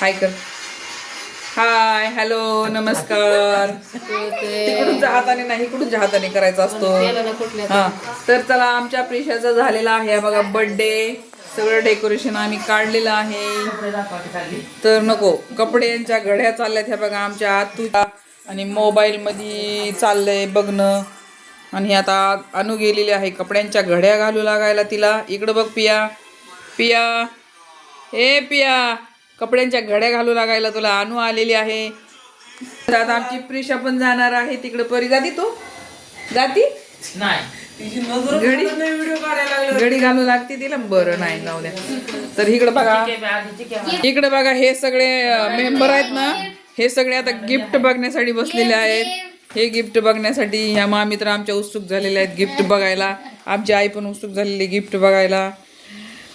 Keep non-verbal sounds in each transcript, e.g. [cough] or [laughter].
हाय कर. Hi hello नमस्कार. तिकडूनच्या हाताने नाही इकडूनच्या हाताने करायचा असतो? हा. तर चला आमच्या प्रिशाचा झालेला आहे. बघा बर्थडे सगळं डेकोरेशन आम्ही काढलेलं आहे. तर नको कपड्यांच्या घड्या चालल्यात. ह्या बघा आमच्या आतूच्या आणि मोबाईल मध्ये चाललंय बघणं. आणि आता अनु गेलेली आहे कपड्यांच्या घड्या घालू लागायला तिला. इकडं बघ पिया. पिया. ए पिया. कपड्यांच्या घड्या घालू लागायला तुला अनु आलेली आहे. तर आता आमची प्रिशा पण जाणार आहे तिकडे. परी जाती तू? जाती घडी? घडी घालू लागते तिला? बरं नाही जाऊ द्या. तर इकडे बघा. इकडे बघा हे सगळे मेंबर आहेत ना हे सगळे आता गिफ्ट बघण्यासाठी बसलेले आहेत. हे गिफ्ट बघण्यासाठी ह्या मामी तर आमच्या उत्सुक झालेल्या आहेत गिफ्ट बघायला. आमची आई पण उत्सुक झालेली गिफ्ट बघायला.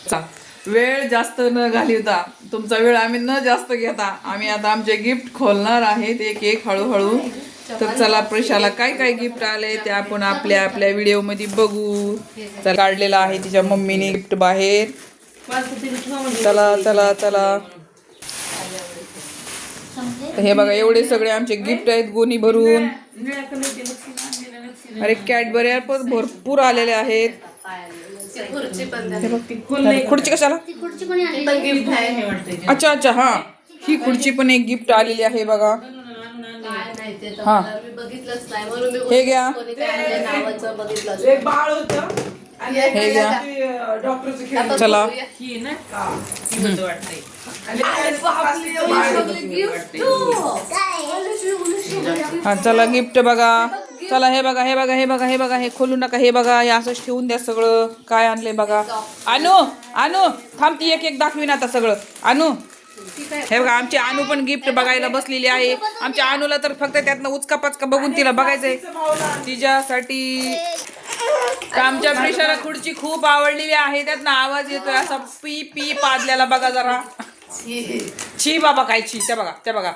चा. वेळ जास्त न घालवता तुमचा वेळ आम्ही न जास्त घेता आम्ही आता आमचे गिफ्ट खोलणार आहेत एक एक हळूहळू. तर चला प्रशाला काय काय गिफ्ट आले ते आपण आपल्या आपल्या व्हिडिओमध्ये बघू. चला काढलेला आहे तिच्या मम्मीने गिफ्ट बाहेर. चला चला चला. हे बघा एवढे सगळे आमचे गिफ्ट आहेत गोणी भरून. अरे कॅडबरी पण भरपूर आलेले आहेत. खुर्ची कशाला? अच्छा अच्छा हा. ही खुर्ची पण एक गिफ्ट आलेली आहे बघा. हा. बघितलंच नाही. म्हणून मी हे घ्या. कोणी काय आणलंय नावाचं बघितलंच एक बाळ होतं. आणि हे घ्या. ते डॉक्टरचं खेळ चला. हा चला गिफ्ट बघा चला हे बघा हे बघा हे बघा हे बघा हे खोलू नका हे बघा हे असंच ठेवून द्या सगळं. काय आणलंय बघा. अनु अनु थांब ती एक एक दाखवीन आता सगळं. अनु हे बघा आमची अनु पण गिफ्ट बघायला बसलेली आहे. आमच्या अनुला तर फक्त त्यातनं उचका पचका बघून तिला बघायचंय. तिच्यासाठी तर आमच्या प्रिशाला खुर्ची खूप आवडलेली आहे. त्यातनं आवाज येतोय असा पी पी पाजल्याला बघा जरा. छी बाबा काय छी त्या बघा त्या बघा.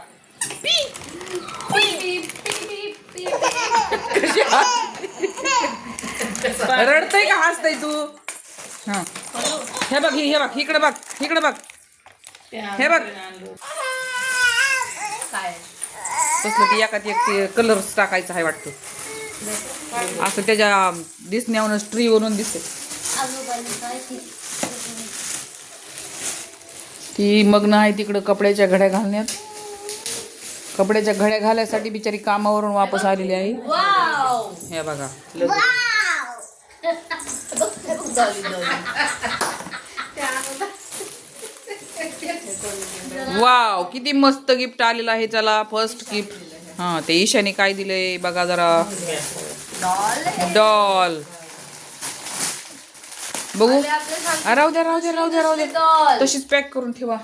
पी [laughs] रडतय का हसतय तू? हा. हे बघ हे बघ इकडे बघ इकडे बघ. हे बघ. तसलं ती एकात एक ते कलर टाकायचा आहे वाटतं. असं त्याच्या दिसण्यावरून ट्री वरून दिसते ती मग्न आहे तिकडं कपड्याच्या घड्या घालण्यात. कपड्याच्या घड्या घालायसाठी बिचारी कामावरून वापस आलेली आहे. हे बघा. वाव [laughs] किती मस्त गिफ्ट आलेलं आहे चला फर्स्ट गिफ्ट हा ते ईशाने काय दिलंय बघा जरा. डॉल बघू. राहू द्या राहू द्या राहू द्या राहू द्या. तशीच पॅक करून ठेवा.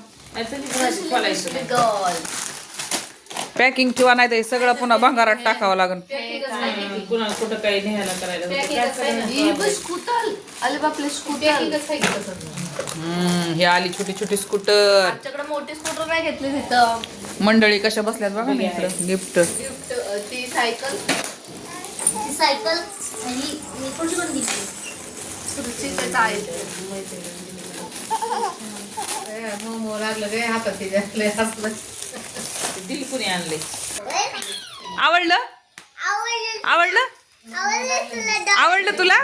पॅकिंग ठेवा नाही तर हे सगळं पुन्हा भंगारात टाकावं लागेल हम्म, हे आली छोटी छोटी स्कूटर. आमच्याकडे मोठे स्कूटर नाही घेतले तिथं. मंडळी कशा बसल्यात बघा ना इकडं? गिफ्ट गिफ्ट ती सायकल. सायकल आणि मी कोणती पण घेतली? खुर्ची ते टायर आवडलं? आवडलं? आवडलं? तुला?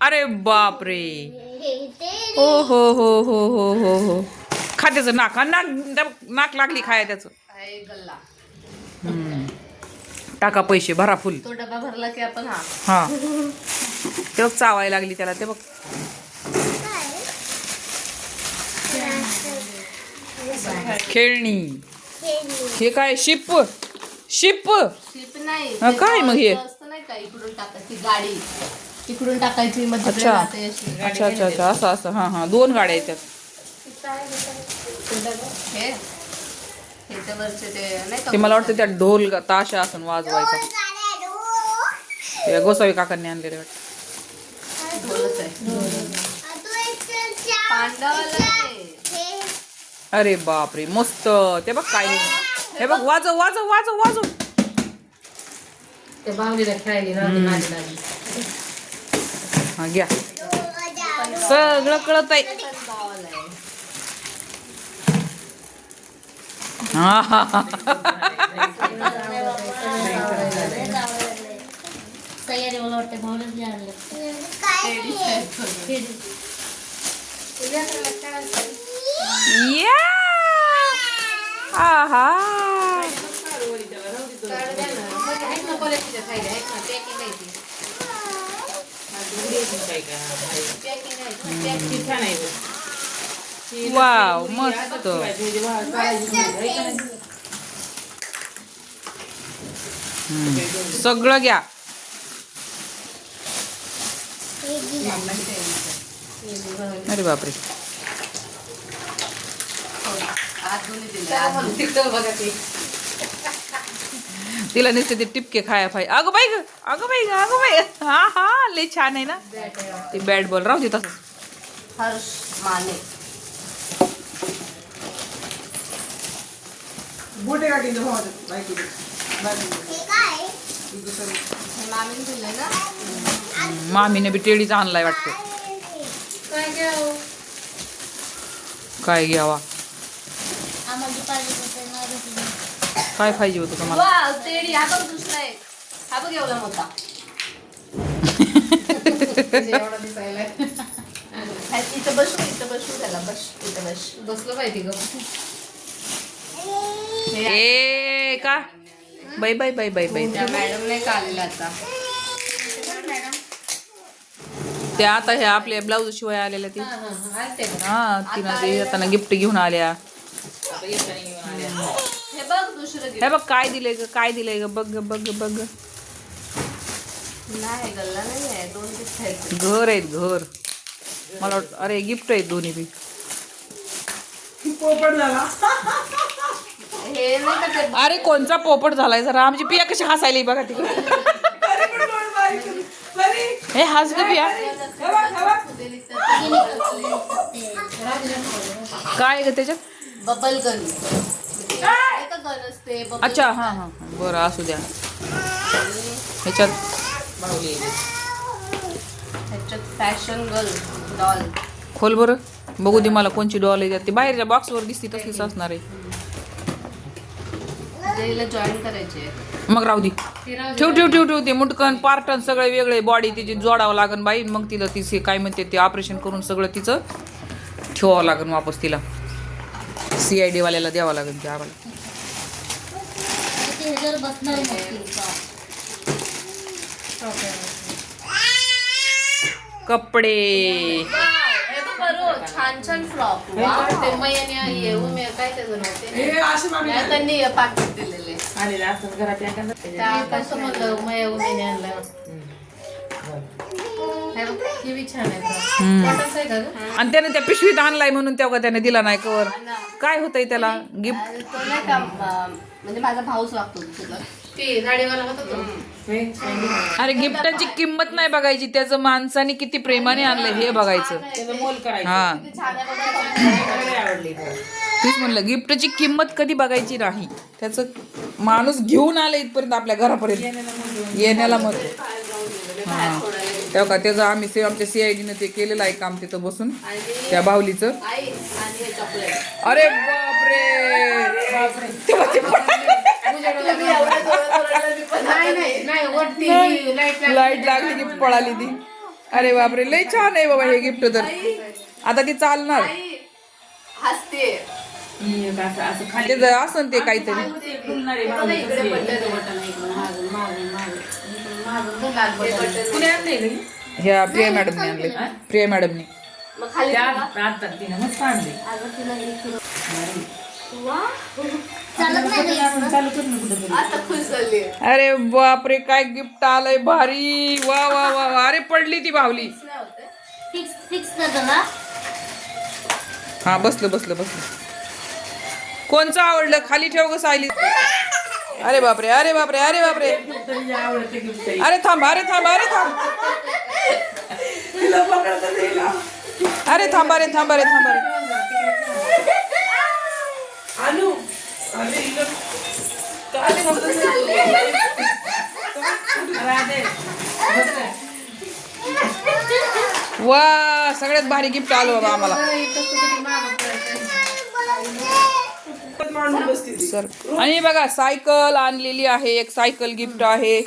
अरे बापरे. हो हो हो हो हो हो हो. खा त्याचं नाक हा, नाक नाक लागली खाया त्याचं. टाका पैसे भरा फुल. तो डबा भरला की आपण हा. हा. ते बघ चावाय लागली त्याला ते बघ. खेळणी. हे काय शिप? शिप? शिप नाही हा, काय मग हे? ते असतं नाही का इकडून टाकायची गाडी. इकडून टाकायची मग तिकडे अच्छा. जाते अशी. अच्छा अच्छा अच्छा असं असं. हां हां दोन गाड्या आहेत त्यात. हे ह्याच्यावरचे ते नाही का ते मला वाटतं त्या ढोल ताशा असून वाजवायचा. ते गोसावी काकांनी आणलेले वाटतं. ढोलच आहे. पांडवाला आहे. अरे बापरे मस्त. ते बघ काय हे बघ वाजव वाजव वाजव वाजव. ते खेळायली ना हा घ्या. सगळं कळत आहे. गावाला आहे तयारी मला वाटतं भावनच नाही आणलं या आहा वाव मस्त हम्म. सगळं घ्या अरे बापरे तिला नुसते ते टिपके खाया पाहिजे अगं बाई ग अगं बाई ग अगं बाई हा हा लय छान आहे ना. ते बॅट बॉल राहू दे तसं. हर्ष माने. बोटे. हे मामीने बी टेडीचा आणलाय वाटतं. काय घ्यावं? काय पाहिजे होतं नाही भेटलं. काय पाहिजे होतं तुम्हाला हा बघ दुसरा आहे बघ एवढा मोठा. इथं बसू इथं बसू त्याला बस इथं बस. बसलं पाहिजे ग. ए का? बाई बाई बाई बाई बाई. त्या मॅडम नाही का आलेला आता? ते आता हे आपले ब्लाऊज शिवाय आलेल्या ते. हा, हा, हा, आलते बघ. हा तिनं येताना घेऊन हे बघ दुसरं हे gift. बघ काय दिलंय ग काय दिलंय ग बघ ग, बघ ग, बघ ग. नाही गल्ला नाही आहे दोन गिफ्ट आहेत. घर आहेत घर. मला वाटतं अरे गिफ्ट आहेत दोन्ही बी. पोपट झाला. हे नाही का ते अरे कोणचा पोपट झालाय जरा? आमची पिया कशी हसायली बघा तिकडे अरे पण डोळे बारीक करून. बरी. हे हस ग पिया. हे बघ, हे बघ. काय ग त्याच्यात? Bubble gun. असते अच्छा. हा हा. बरं असू द्या. ह्याच्यात ह्याच्यात फॅशन गर्ल डॉल. खोल बरं. बघू दे मला कोणची डॉल आहे त्यात. ती बाहेरच्या बॉक्सवर दिसती तशीच असणार आहे. तिला जॉईन करायचे मग राहू दे. ठेव ठेव ठेव ठेव ते मुटकन पार्टन सगळे वेगळे. बॉडी तिची जोडावं लागन बाई. मग तिला तिचे काय म्हणते ते ऑपरेशन करून सगळं तिचं ठेवावं लागन वापस तिला. सी आय वाल्याला द्यावं लागेल ते आम्हाला. कपडे. हे छान छान फ्रॉक. ते मैयाने येऊ मी काय त्याचं हे नाही, त्यांनी पाकिट दिलेले. आलेलं असतं घरात एखादं. त्या कसं म्हणलं मया उमेने आणलं. हे बघ, छान आहे. का? आणि त्याने त्या पिशवीत आणलाय म्हणून तेव्हा त्याने दिला नाही कवर. काय होतंय त्याला? गिफ्ट आणि तो नाही का अं, म्हणजे माझा भाऊच लागतो तुला ती गाडीवाला होता तो. अरे गिफ्टाची किंमत नाही बघायची. त्याचं माणसाने किती प्रेमाने आणलंय हे बघायचं. त्याचं मोल करायचं. हा. किती छान आहे बघा मला लई आवडली ती. तेच म्हणलं गिफ्टची किंमत कधी बघायची नाही. त्याचं माणूस घेऊन आलं इथपर्यंत आपल्या घरापर्यंत. येण्याला मत हा. तेव्हा का त्याचं आम्ही से आमच्या सीआयडीनं ते केलेलं आहे काम तिथं बसून त्या बाहुलीचं आई आणि हे चॉकलेट अरे बापरे! तेव्हा ते नाही नाही नाही वरती लाइट लाइट लागली. की पळाली ती. अरे बापरे लय छान आहे बाबा हे गिफ्ट तर. आता ती चालणार. हसते. एक असं- ते ते काहीतरी? ह्या प्रिया मॅडमने आणले प्रिया मॅडमने. अरे बापरे काय गिफ्ट आलंय भारी. वा वा वा वा. अरे पडली ती बाहुली. फिक्स फिक्स कर ना. हा बसलं बसलं बसलं. कोणचं आवडलं खाली ठेव ग सायली अरे बापरे अरे बापरे अरे बापरे. अरे थांब अरे थांब अरे थांब. अरे थांब अरे थांब अरे थांब अरे. वा सगळ्यात भारी गिफ्ट आलं बाबा आम्हाला. सर आणि बघा सायकल आणलेली आहे एक सायकल गिफ्ट आहे.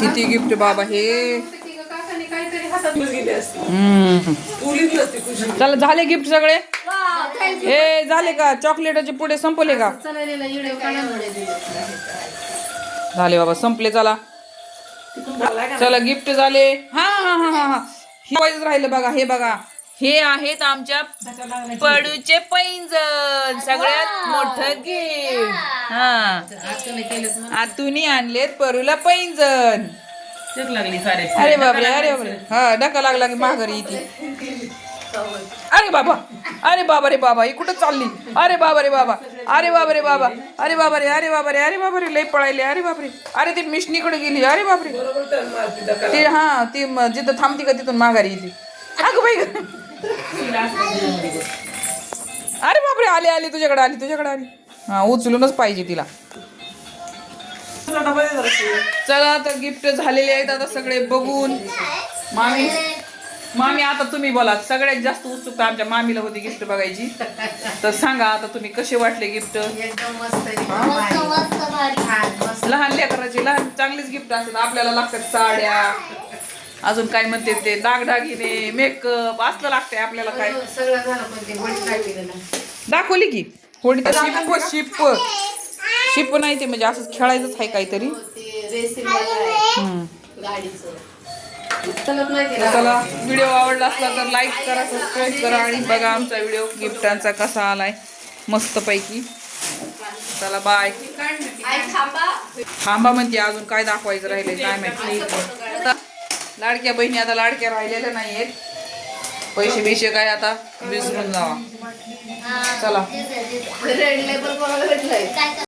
किती गिफ्ट बाबा हे? चला झाले गिफ्ट सगळे. हे झाले का? चॉकलेटाचे पुढे संपले का. झाले बाबा संपले चला. चला गिफ्ट झाले. हा हा हा हा हा. हे राहिलं बघा हे बघा. हे आहेत आमच्या पडूचे पैंजण सगळ्यात मोठं गिफ्ट हा. आतुनी आणलेत परूला पैंजण. चक लागली सारे. अरे बापरे अरे बापरे. हा डका लागला की माघारी येते. अरे बाबा अरे बाबा रे बाबा ही कुठं चालली? अरे बाबा रे बाबा अरे बाबा रे बाबा अरे बाबा रे अरे बाबा रे अरे बाबा रे लय पळायले अरे बापरे. अरे ती मिशनीकडे गेली अरे बापरे. ती हा ती जिथं थांबती का तिथून माघारी येते. अगं बाई. अरे बापरे आली आली तुझ्याकडे आली तुझ्याकडे आली. हा उचलूनच पाहिजे तिला. चला तर गिफ्ट झालेले आहेत आता सगळे बघून. मामी मामी आता तुम्ही बोला. सगळ्यात जास्त उत्सुकता आमच्या मामीला होती गिफ्ट बघायची. तर सांगा आता तुम्ही कसे वाटले गिफ्ट. लहान लेकराचे लहान चांगलीच गिफ्ट असतात आपल्याला लागतात साड्या. अजून काय म्हणते ते दागदागिने मेकअप असलं लागतंय आपल्याला काय. सगळं झालं पण ते गोडी टाकलेलं ना. दाखवली की? होडी शिप शिप. शिप नाही ते म्हणजे असंच खेळायचंच आहे काहीतरी. तर चला व्हिडिओ आवडला असला तर लाईक करा सबस्क्राईब करा आणि बघा आमचा व्हिडिओ गिफ्टांचा कसा आलाय. मस्तपैकी चला बाय थांबा. म्हणते अजून काय दाखवायचं राहिले काय माहिती. लाडक्या बहिणी आता लाडक्या राहिलेल्या नाहीयेत. पैसे बिशे काय आता? विसरून जावा. चला.